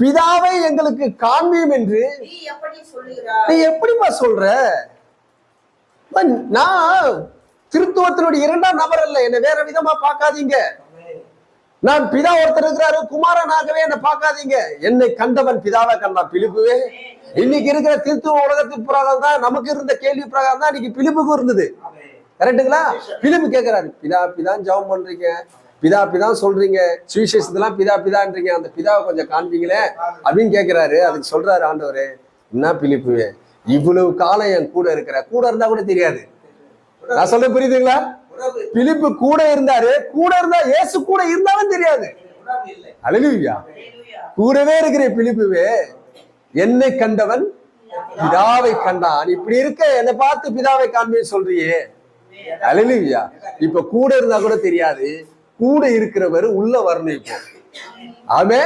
பிதாவை எங்களுக்கு காண்பியும் என்று நீ எப்படி சொல்லுகிறாய்? நீ எப்படிப்பா சொல்ற? நான் திருத்துவத்தினுடைய இரண்டாம் நபர் அல்ல. என்ன வேற விதமா பார்க்காதீங்க. நான் பிதா ஒருத்தர் இருக்கிறாரு குமாரனாகவே என்ன பார்க்காதீங்க. என்னை கண்டவன் பிதாவை கண்டான் பிலிப்புவே இன்னைக்கு இருக்கிற திருத்துவ உலகத்துக்கு பிரகாரம் தான் நமக்கு இருந்த கேள்வி பிரகாரம் தான் இன்னைக்கு பிலிப்புக்கும் இருந்தது. கரெக்டுங்களா பிலிப்பு கேட்கிறாரு பிதா பிதான் ஜெபம் பண்றீங்க. பிதா பிதா சொல்றீங்க. சுவிசேஷத்தெல்லாம் பிதா பிதான்றீங்க. அந்த பிதாவை கொஞ்சம் காண்பீங்களே அப்படின்னு கேட்கிறாரு அதுக்கு சொல்றாரு ஆண்டவர் என்ன பிலிப்புவே இவ்வளவு காலம் என் கூட இருக்கிற கூட இருந்தா கூட தெரியாது. நான் சொல்ல புரியுதுங்களா? பிலிப்பு கூட இருந்தாரு. கூட இருந்தா இயேசு கூட இருந்தாலும் தெரியாது. அழகுவியா கூடவே இருக்கிற பிலிப்புவே என்னை கண்டவன் பிதாவை கண்டான். இப்படி இருக்க என்னை பார்த்து பிதாவை காண்பேன்னு சொல்றியே. அழலுவியா இப்ப கூட இருந்தா கூட தெரியாது. கூட இருக்கிறவர் உள்ள வரணும் இப்போ ஆமே